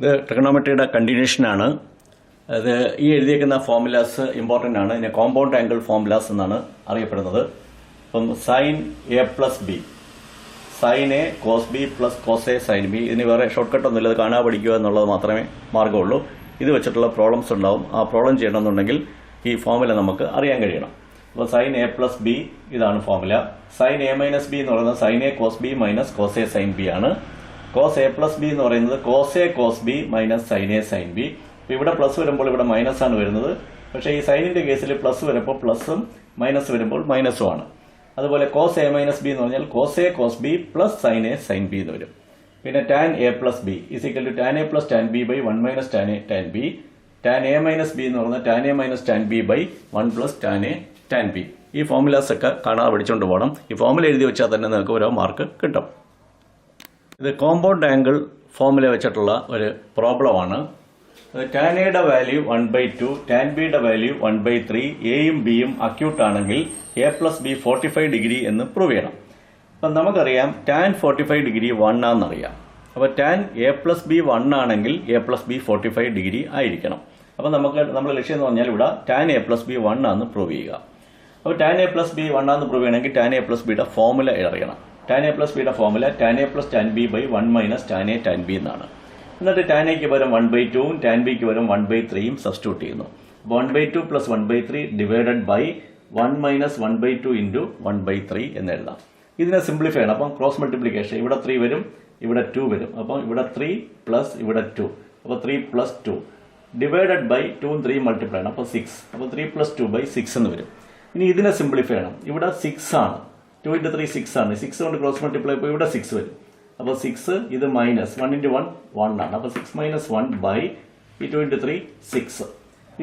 ഇത് ട്രിഗണോമെട്രിയുടെ കണ്ടിന്യൂഷനാണ് അത് ഈ എഴുതിയേക്കുന്ന ഫോമുലാസ് ഇമ്പോർട്ടന്റ് ആണ്. ഇതിനെ കോമ്പൗണ്ട് ആംഗിൾ ഫോമുലാസ് എന്നാണ് അറിയപ്പെടുന്നത്. അപ്പം sine A plus B sine A cos B plus cos A sine B ഇതിന് വേറെ ഷോർട്ട് കട്ട് ഒന്നുമില്ല. അത് കാണാൻ പഠിക്കുക എന്നുള്ളത് മാത്രമേ മാർഗമുള്ളൂ ഇത് വെച്ചിട്ടുള്ള പ്രോബ്ലംസ് ഉണ്ടാവും. ആ പ്രോബ്ലം ചെയ്യണമെന്നുണ്ടെങ്കിൽ ഈ ഫോമുല നമുക്ക് അറിയാൻ കഴിയണം. അപ്പോൾ സൈൻ എ പ്ലസ് ബി ഇതാണ് formula sine A minus B എന്ന് പറയുന്നത് sine A cos B minus cos A sine B ആണ്. കോസ് എ പ്ലസ് ബി എന്ന് പറയുന്നത് cos A cos B minus sine A sine B അപ്പൊ ഇവിടെ plus വരുമ്പോൾ ഇവിടെ മൈനസ് ആണ് വരുന്നത്. പക്ഷേ ഈ സൈനിന്റെ കേസിൽ പ്ലസ് വരുമ്പോൾ പ്ലസും മൈനസ് വരുമ്പോൾ മൈനസും ആണ്. അതുപോലെ കോസ് എ മൈനസ് ബി എന്ന് പറഞ്ഞാൽ cos A cos B plus sine A sine B എന്ന് വരും. പിന്നെ tan A plus B is equal to tan A plus tan B by one minus tan A tan B tan A minus B എന്ന് പറഞ്ഞാൽ tan A minus tan B by one plus tan A tan B ഈ formulas ഒക്കെ കാണാതെ പഠിച്ചുകൊണ്ട് പോകണം ഈ formula എഴുതി വെച്ചാൽ തന്നെ നിങ്ങൾക്ക് ഓരോ മാർക്ക് കിട്ടും. ഇത് കോമ്പൗണ്ട് ആംഗിൾ ഫോമുല വെച്ചിട്ടുള്ള ഒരു പ്രോബ്ലമാണ് ടാൻ എയുടെ value one by two tan ബിയുടെ വാല്യൂ വൺ ബൈ ത്രീ എയും ബിയും അക്യൂട്ട് ആണെങ്കിൽ A plus B forty five degree എന്ന് പ്രൂവ് ചെയ്യണം. അപ്പം നമുക്കറിയാം tan forty five degree one ആണെന്നറിയാം. അപ്പോൾ tan A plus B one ആണെങ്കിൽ A plus B forty five degree ആയിരിക്കണം. അപ്പോൾ നമുക്ക് നമ്മുടെ ലക്ഷ്യം എന്ന് പറഞ്ഞാൽ ഇവിടെ tan A plus B one ആണെന്ന് പ്രൂവ് ചെയ്യുക. അപ്പോൾ tan A plus B one ആണെന്ന് പ്രൂവ് ചെയ്യണമെങ്കിൽ ടാൻ എ പ്ലസ് ബിയുടെ ഫോമുല അറിയണം. ടാൻ എ പ്ലസ് ബിയുടെ formula tan A plus tan B by one minus tan A tan B എന്നാണ്. എന്നിട്ട് ടാൻ എക്ക് പകരം വൺ ബൈ ടുവും ടാൻ ബിക്ക് പകരം വൺ ബൈ ത്രീയും സബ്സ്റ്റിറ്റ്യൂട്ട് ചെയ്യുന്നു. One by two plus one by three divided by one minus one by two into one by three എന്ന് എഴുതാം. ഇതിനെ സിംപ്ലിഫൈ ആണ് അപ്പം ക്രോസ് മൾട്ടിപ്ലിക്കേഷൻ ഇവിടെ ത്രീ വരും ഇവിടെ ടു വരും. അപ്പം ഇവിടെ ത്രീ പ്ലസ് ഇവിടെ ടു അപ്പോൾ three plus two divided by ടൂവും ത്രീ മൾട്ടിപ്ലൈ ആണ് അപ്പോൾ സിക്സ് അപ്പോൾ three plus two by six എന്ന് വരും. ഇനി ഇതിനെ സിംപ്ലിഫൈ ആണ് ഇവിടെ സിക്സ് ആണ്. ടു ഇന്റു ത്രീ സിക്സ് ആണ്. സിക്സ് കൊണ്ട് ക്രോസ് മൾട്ടിപ്ലൈ ഇപ്പോൾ ഇവിടെ സിക്സ് വരും. അപ്പോൾ സിക്സ് ഇത് minus one into one one ആണ്. അപ്പോൾ സിക്സ് മൈനസ് വൺ ബൈ ഈ ടു ഇന്റു ത്രീ സിക്സ്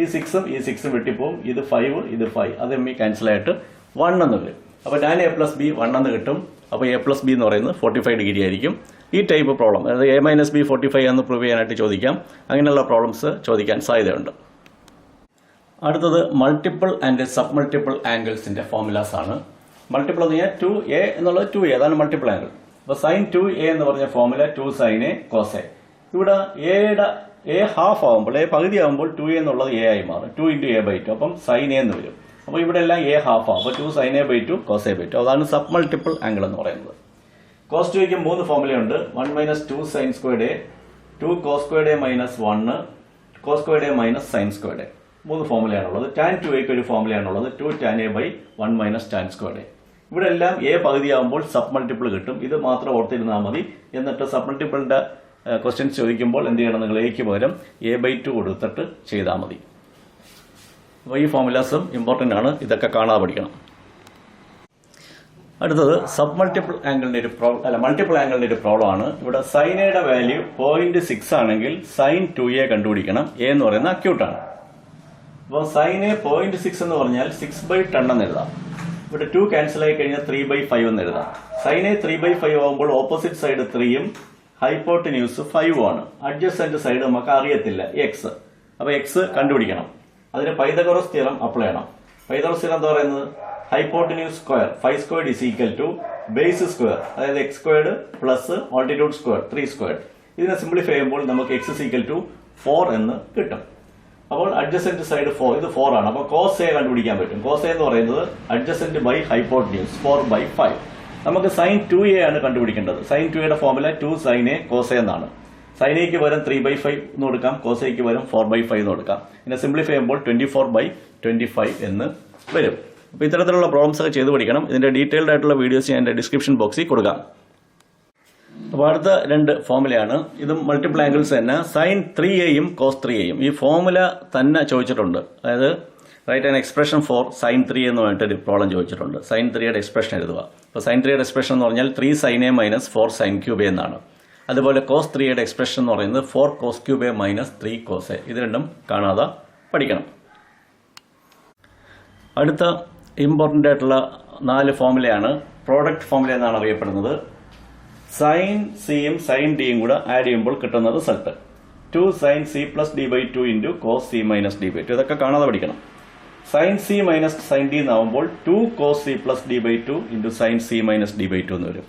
ഈ സിക്സും ഈ സിക്സും വെട്ടിപ്പോവും. ഇത് ഫൈവ് ഇത് ഫൈവ് അത് എമ്മി ക്യാൻസൽ ആയിട്ട് വൺ എന്ന് വരും. അപ്പോൾ ഞാൻ എ പ്ലസ് ബി വൺ എന്ന് കിട്ടും. അപ്പോൾ എ പ്ലസ് ബി എന്ന് പറയുന്നത് ഫോർട്ടി ഫൈവ് ഡിഗ്രി ആയിരിക്കും. ഈ ടൈപ്പ് പ്രോബ്ലം അതായത് A minus B forty five എന്ന് പ്രൂവ് ചെയ്യാനായിട്ട് ചോദിക്കാം. അങ്ങനെയുള്ള പ്രോബ്ലംസ് ചോദിക്കാൻ സാധ്യതയുണ്ട്. അടുത്തത് മൾട്ടിപ്പിൾ ആൻഡ് സബ് മൾട്ടിപ്പിൾ ആംഗിൾസിന്റെ ഫോമുലാസ് ആണ്. മൾട്ടിപ്പിൾ എന്ന് കഴിഞ്ഞാൽ ടു എ എന്നുള്ളത് ടു എ അതാണ് മൾട്ടിപ്പിൾ ആംഗിൾ അപ്പോൾ സൈൻ ടു എ എന്ന് പറഞ്ഞ formula two sine A cos A ഇവിടെ എയുടെ എ ഹാഫ് ആകുമ്പോൾ എ പകുതി ആകുമ്പോൾ ടു എ എന്നുള്ളത് എ ആയി മാറും. Two into A by two അപ്പം സൈൻ എ എന്ന് വരും. അപ്പോൾ ഇവിടെ എല്ലാം എ ഹാഫ് ആകും അപ്പോൾ two sine A by two cos A by two അതാണ് സബ് മൾട്ടിപ്പിൾ ആംഗിൾ എന്ന് പറയുന്നത്. കോസ് ടുയ്ക്ക് മൂന്ന് ഫോമുലയുണ്ട് one minus two sine squared A two cos squared A minus one cos squared A minus sine squared A മൂന്ന് ഫോമുലയാണുള്ളത് tan two എക്ക് ഒരു ഫോമുലയാണുള്ളത് two tan A by one minus tan squared A ഇവിടെ എല്ലാം A പകുതിയാകുമ്പോൾ sub multiple കിട്ടും. ഇത് മാത്രം ഓർത്തിരുന്നാൽ മതി. എന്നിട്ട് സബ് മൾട്ടിപ്പിളിന്റെ ക്വസ്റ്റ്യൻസ് ചോദിക്കുമ്പോൾ എന്ത് ചെയ്യണം? നിങ്ങൾ എക്ക് പകരം എ ബൈ ടു കൊടുത്തിട്ട് ചെയ്താൽ മതി. അപ്പോൾ ഈ ഫോമുലാസും ഇമ്പോർട്ടന്റ് ആണ്. ഇതൊക്കെ കാണാതെ പഠിക്കണം. അടുത്തത് സബ് മൾട്ടിപ്പിൾ ആംഗിളിന്റെ ഒരു പ്രോബ്ലം അല്ല മൾട്ടിപ്പിൾ ആംഗിളിന്റെ ഒരു പ്രോബ്ലം ആണ്. ഇവിടെ സൈനയുടെ വാല്യൂ പോയിന്റ് സിക്സ് ആണെങ്കിൽ സൈൻ ടു എ കണ്ടുപിടിക്കണം. എ എന്ന് പറയുന്ന അക്യൂട്ടാണ് അപ്പോൾ സൈൻ എ പോയിന്റ് സിക്സ് എന്ന് പറഞ്ഞാൽ സിക്സ് ബൈ ടെൻ എന്ന് എഴുതാം. ഇവിടെ ടു ക്യാൻസൽ ആയി കഴിഞ്ഞാൽ ത്രീ ബൈ ഫൈവ് എന്ന് എഴുതാം. എ ത്രീ ബൈ ഫൈവ് ആകുമ്പോൾ ഓപ്പോസിറ്റ് സൈഡ് ത്രീയും ഹൈപ്പോട്ട് ന്യൂസ് ഫൈവ് ആണ്. അഡ്ജസ്റ്റന്റ് സൈഡ് നമുക്ക് അറിയത്തില്ല എക്സ് അപ്പൊ എക്സ് കണ്ടുപിടിക്കണം. അതിന് പൈതഗോറസ് തിയറം അപ്ലൈ ചെയ്യണം. പൈതഗോറസ് തിയറം എന്താ പറയുന്നത്? Hypotenuse square five squared is equal to base square അതായത് x squared plus altitude square three square ഇതിനെ സിംപ്ലിഫൈ ചെയ്യുമ്പോൾ നമുക്ക് എക്സ് ഈക്വൽ ടു ഫോർ എന്ന് കിട്ടും. അപ്പോൾ അഡ്ജസന്റ് സൈഡ് ഫോർ ഇത് ഫോർ ആണ്. അപ്പോൾ കോസ് എ കണ്ടുപിടിക്കാൻ പറ്റും. കോസ് എ എന്ന് പറയുന്നത് adjacent by hypotenuse four by five നമുക്ക് സൈൻ ടു എ ആണ് കണ്ടുപിടിക്കേണ്ടത്. സൈൻ ടു എയുടെ formula two sine A cos A എന്നാണ്. സൈൻ എക്ക് പകരം ത്രീ ബൈ ഫൈവ് എന്ന് കൊടുക്കാം. കോസ് എക്ക് പകരം ഫോർ ബൈ ഫൈവ് എന്ന് കൊടുക്കാം. പിന്നെ സിംപ്ലിഫൈ ചെയ്യുമ്പോൾ twenty four by twenty five എന്ന് വരും. അപ്പോൾ ഇത്തരത്തിലുള്ള പ്രോബ്ലംസ് ഒക്കെ ചെയ്ത് പഠിക്കണം. ഇതിന്റെ ഡീറ്റെയിൽഡ് ആയിട്ടുള്ള വീഡിയോസ് ഞാൻ എന്റെ ഡിസ്ക്രിപ്ഷൻ ബോക്സിൽ കൊടുക്കാം. അപ്പോൾ അടുത്ത രണ്ട് ഫോമുലയാണ്. ഇതും മൾട്ടിപ്പിൾ ആംഗിൾസ് തന്നെ. സൈൻ ത്രീ എയും കോസ് ത്രീ എയും ഈ ഫോമുല തന്നെ ചോദിച്ചിട്ടുണ്ട്. അതായത് write and expression for sine three എന്ന് പറഞ്ഞിട്ട് ഒരു പ്രോബ്ലം ചോദിച്ചിട്ടുണ്ട്. സൈൻ ത്രീയുടെ എക്സ്പ്രഷൻ എഴുതുക. അപ്പോൾ സൈൻ ത്രീയുടെ എക്സ്പ്രഷൻ എന്ന് പറഞ്ഞാൽ three sine A minus four sine cube എന്നാണ്. അതുപോലെ കോസ് ത്രീയുടെ എക്സ്പ്രഷൻ എന്ന് പറയുന്നത് four cos cube A minus three cos A ഇത് രണ്ടും കാണാതെ പഠിക്കണം. അടുത്ത ഇമ്പോർട്ടന്റ് ആയിട്ടുള്ള നാല് ഫോമുലയാണ് പ്രോഡക്റ്റ് ഫോമുല എന്നാണ് അറിയപ്പെടുന്നത്. സൈൻ സിയും സൈൻ ഡിയും കൂടെ ആഡ് ചെയ്യുമ്പോൾ കിട്ടുന്ന result two sine C plus D by two into cos C minus D by two ഇതൊക്കെ കാണാതെ പഠിക്കണം. Sine C minus sine D എന്നാവുമ്പോൾ two cos C plus D by two into sine C minus D by two എന്ന് വരും.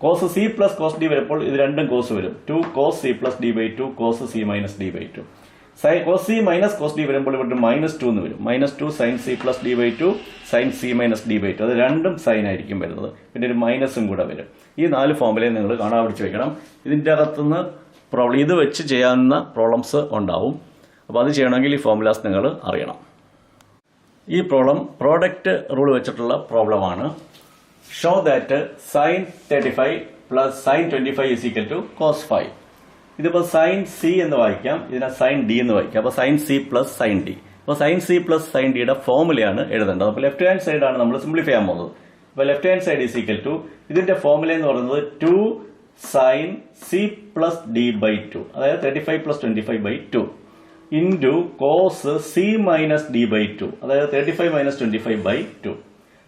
Cos C plus cos D വരുമ്പോൾ ഇത് രണ്ടും cos വരും. Two cos C plus D by two cos C minus D by two psi cos C minus cos D വരുമ്പോൾ ഇവിടെ minus two എന്ന് വരും. Minus two sine C plus D by two sine C minus D by two അത് രണ്ടും sign ആയിരിക്കും വരുന്നത്. പിന്നെ ഒരു മൈനസും കൂടെ വരും. ഈ നാല് ഫോമിലെ നിങ്ങൾ കാണാൻ പിടിച്ച് വെക്കണം. ഇതിന്റെ അകത്തുനിന്ന് പ്രോബ്ലം ഇത് വെച്ച് ചെയ്യാവുന്ന പ്രോബ്ലംസ് ഉണ്ടാവും. അപ്പോൾ അത് ചെയ്യണമെങ്കിൽ ഈ ഫോമുലാസ് നിങ്ങൾ അറിയണം. ഈ പ്രോബ്ലം പ്രോഡക്റ്റ് റൂൾ വെച്ചിട്ടുള്ള പ്രോബ്ലമാണ് show that sine thirty five plus sine twenty five is equal to cos five ഇതിപ്പോൾ സൈൻ സി എന്ന് വായിക്കാം. ഇതിനെ സൈൻ ഡി എന്ന് വായിക്കാം. അപ്പോൾ sine C plus sine D അപ്പോൾ സൈൻ സി പ്ലസ് സൈൻ ഡിയുടെ ഫോമുലയാണ് എഴുതേണ്ടത്. അപ്പോൾ ലെഫ്റ്റ് ഹാൻഡ് സൈഡ് ആണ് നമ്മൾ സിംപ്ലിഫൈ ചെയ്യാൻ പോകുന്നത്. അപ്പോൾ left hand side is equal to ഇതിന്റെ ഫോമുല എന്ന് പറയുന്നത് two sine C plus D by two അതായത് thirty five plus twenty five by two into cos C minus D by two അതായത് thirty five minus twenty five by two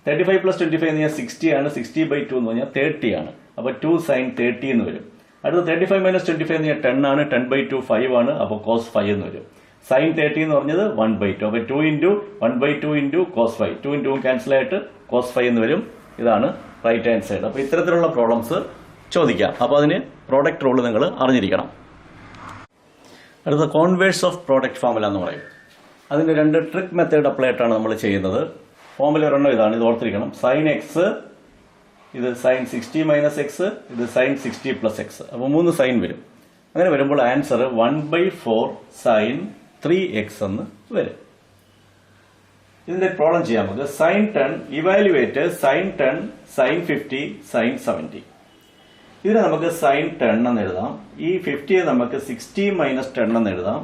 thirty five plus twenty five എന്ന് പറഞ്ഞാൽ sixty ആണ്. Sixty by two എന്ന് പറഞ്ഞാൽ thirty ആണ്. അപ്പോൾ two sign thirty എന്ന് വരും. അടുത്ത thirty five minus twenty five ten ആണ് ടെൻ ബൈ ടു ഫൈവ് ആണ്. അപ്പോൾ കോസ് ഫൈവ് എന്ന് വരും. സൈൻ തേർട്ടി എന്ന് പറഞ്ഞത് വൺ ബൈ ടു അപ്പോൾ two into one by two into cos five two into cancel ആയിട്ട് കോസ് ഫൈവ് എന്ന് വരും. ഇതാണ് റൈറ്റ് ഹാൻഡ് സൈഡ് അപ്പോൾ ഇത്തരത്തിലുള്ള പ്രോബ്ലംസ് ചോദിക്കാം. അപ്പോൾ അതിന് പ്രോഡക്റ്റ് റൂൾ നിങ്ങൾ അറിഞ്ഞിരിക്കണം. അടുത്ത കോൺവേഴ്സ് ഓഫ് പ്രോഡക്റ്റ് ഫോമുല എന്ന് പറയും. അതിന്റെ രണ്ട് ട്രിക്ക് മെത്തേഡ് അപ്ലൈ ആയിട്ടാണ് നമ്മൾ ചെയ്യുന്നത്. ഫോമുല ഒരെണ്ണം ഇതാണ്. ഇത് ഓർത്തിരിക്കണം. സൈൻ എക്സ് ഇത് സൈൻ സിക്സ്റ്റി മൈനസ് എക്സ് ഇത് സൈൻ സിക്സ്റ്റി പ്ലസ് എക്സ് അപ്പോൾ മൂന്ന് സൈൻ വരും. അങ്ങനെ വരുമ്പോൾ answer one by four sine three x എന്ന് വരും. ഇതിന്റെ പ്രോബ്ലം ചെയ്യാം. നമുക്ക് sine ten evaluate sine ten sine fifty sine seventy ഇതിനെ നമുക്ക് സൈൻ ടെൺ എന്ന് എഴുതാം. ഈ ഫിഫ്റ്റിയെ നമുക്ക് സിക്സ്റ്റി മൈനസ് ടെൺ എന്ന് എഴുതാം.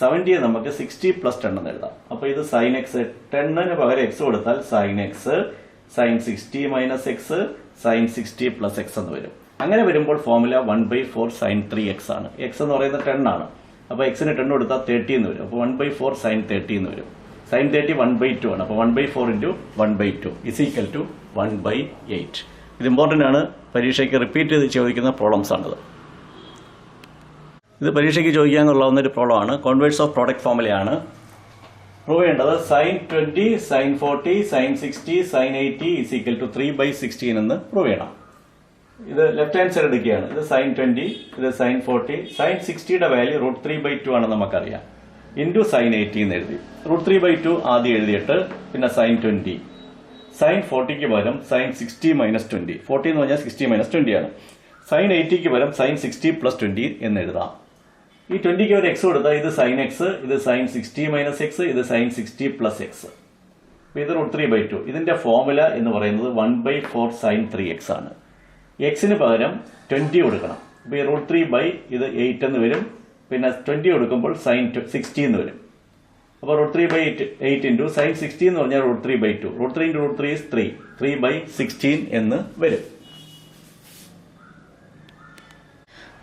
സെവന്റിയെ നമുക്ക് സിക്സ്റ്റി പ്ലസ് ടെൻ എന്ന് എഴുതാം. അപ്പോൾ ഇത് സൈൻ എക്സ് ടെണ്ണിന് പകരം എക്സ് കൊടുത്താൽ sine x sine sixty minus x sine sixty plus x എന്ന് വരും. അങ്ങനെ വരുമ്പോൾ formula one by four sine three x ആണ്. എക്സ് എന്ന് പറയുന്നത് ടെൻ ആണ്. അപ്പോൾ എക്സിന് ടെൻ കൊടുത്താൽ തേർട്ടി എന്ന് വരും. അപ്പോൾ one by four sine thirty എന്ന് വരും. Sine thirty one by two ആണ്. അപ്പോൾ one by four into one by two is equal to one by eight ഇത് ഇമ്പോർട്ടന്റ് ആണ്. പരീക്ഷയ്ക്ക് റിപ്പീറ്റ് ചെയ്ത് ചോദിക്കുന്ന പ്രോബ്ലംസ് ആണിത്. ഇത് പരീക്ഷയ്ക്ക് ചോദിക്കാന്നുള്ളതുന്ന ഒരു പ്രോബ്ലമാണ് കോൺവേഴ്സ് ഓഫ് പ്രോഡക്റ്റ് ഫോമുലയാണ് പ്രൂവ് ചെയ്യേണ്ടത് sine twenty sine forty sine sixty sine eighty is to three by sixteen എന്ന് പ്രൂവ് ചെയ്യണം. ഇത് ലെഫ്റ്റ് ഹാൻഡ് സൈഡ് എടുക്കുകയാണ്. ഇത് സൈൻ ട്വന്റി ഇത് sine forty sine സിക്സ്റ്റിയുടെ value root three by two ആണെന്ന് നമുക്കറിയാം. ഇന്റു സൈൻ എയ്റ്റി എന്ന് എഴുതി. റൂട്ട് ത്രീ ബൈ ടു ആദ്യം എഴുതിയിട്ട് പിന്നെ സൈൻ ട്വന്റി സൈൻ ഫോർട്ടിക്ക് പകരം sine sixty minus twenty forty എന്ന് പറഞ്ഞാൽ സിക്സ്റ്റി മൈനസ് ട്വന്റി ആണ്. സൈൻ എയ്റ്റിക്ക് പകരം സൈൻ സിക്സ്റ്റി പ്ലസ് ട്വന്റി എന്ന് എഴുതാം. ഈ ട്വന്റിക്ക് ഒരു എക്സ് കൊടുത്താൽ ഇത് സൈൻ എക്സ് ഇത് സൈൻ സിക്സ്റ്റി മൈനസ് എക്സ് ഇത് സൈൻ സിക്സ്റ്റി പ്ലസ് എക്സ് ഇത് റൂട്ട് ത്രീ ബൈ ടു ഇതിന്റെ ഫോർമുല എന്ന് പറയുന്നത് one by four sine three x ആണ്. എക്സിന് പകരം ട്വന്റി കൊടുക്കണം. അപ്പൊ ഈ റൂട്ട് ത്രീ ബൈ ഇത് എയ്റ്റ് എന്ന് വരും. പിന്നെ ട്വന്റി കൊടുക്കുമ്പോൾ സൈൻ സിക്സ്റ്റി എന്ന് വരും. അപ്പോൾ root three by eight eight into sine sixty എന്ന് പറഞ്ഞാൽ root three by two root three into root three is three three by sixteen എന്ന് വരും.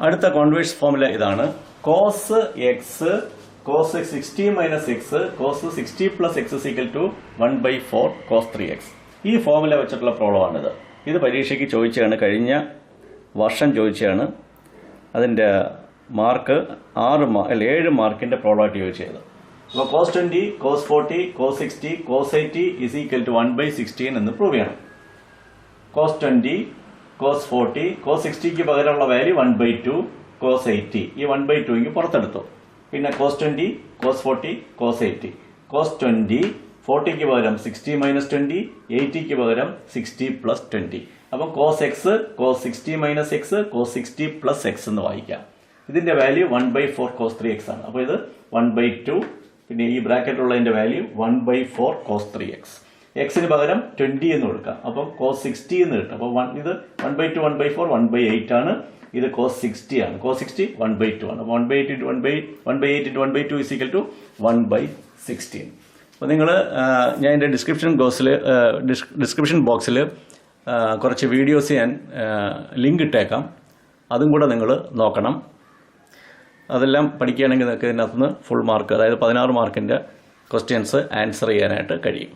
അടുത്ത കോൺവേഴ്സ് ഫോമുല ഇതാണ്. Cos x cos sixty minus x cos sixty plus x equal to one by four cos three x ഈ formula വെച്ചിട്ടുള്ള പ്രോബ്ലമാണിത് ഇത് പരീക്ഷയ്ക്ക് ചോദിച്ചാണ് കഴിഞ്ഞ വർഷം ചോദിച്ചതാണ്. അതിന്റെ മാർക്ക് ആറ് മാ അല്ല ഏഴ് മാർക്കിന്റെ പ്രോബ്ലമായിട്ട് ചോദിച്ചത്. അപ്പോൾ cos twenty cos forty cos sixty cos eighty is equal to one by sixteen എന്ന് പ്രൂവ് ചെയ്യണം. Cos twenty cos forty cos സിക്സ്റ്റിക്ക് പകരമുള്ള value one by two cos eighty ഈ വൺ ബൈ ടു ഇങ്ങ് പുറത്തെടുത്തു. പിന്നെ cos twenty cos forty cos eighty cos twenty ഫോർട്ടിക്ക് പകരം sixty minus twenty എയ്റ്റിക്ക് പകരം sixty plus twenty അപ്പം cos x cos sixty minus x cos sixty plus x എന്ന് വായിക്കാം. ഇതിന്റെ value one by four cos three x ആണ്. അപ്പോൾ ഇത് വൺ ബൈ ടു പിന്നെ ഈ ബ്രാക്കറ്റിലുള്ളതിന്റെ value one by four cos three x എക്സിന് പകരം ട്വന്റി എന്ന് കൊടുക്കാം. അപ്പം കോസ് സിക്സ്റ്റി എന്ന് കിട്ടും. അപ്പോൾ വൺ ഇത് one by two one by four one by eight ആണ്. ഇത് കോസ് സിക്സ്റ്റി ആണ്. Cos sixty one by two ആണ്. One by eight into one by one by eight into one by two is equal to one by sixteen അപ്പോൾ നിങ്ങൾ ഞാൻ എന്റെ description ബോക്സിൽ description ബോക്സിൽ കുറച്ച് വീഡിയോസ് ഞാൻ ലിങ്ക് ഇട്ടേക്കാം. അതും കൂടെ നിങ്ങൾ നോക്കണം. അതെല്ലാം പഠിക്കുകയാണെങ്കിൽ നിങ്ങൾക്ക് ഇതിനകത്തുനിന്ന് ഫുൾ മാർക്ക് അതായത് പതിനാറ് മാർക്കിന്റെ ക്വസ്റ്റ്യൻസ് ആൻസർ ചെയ്യാനായിട്ട് കഴിയും.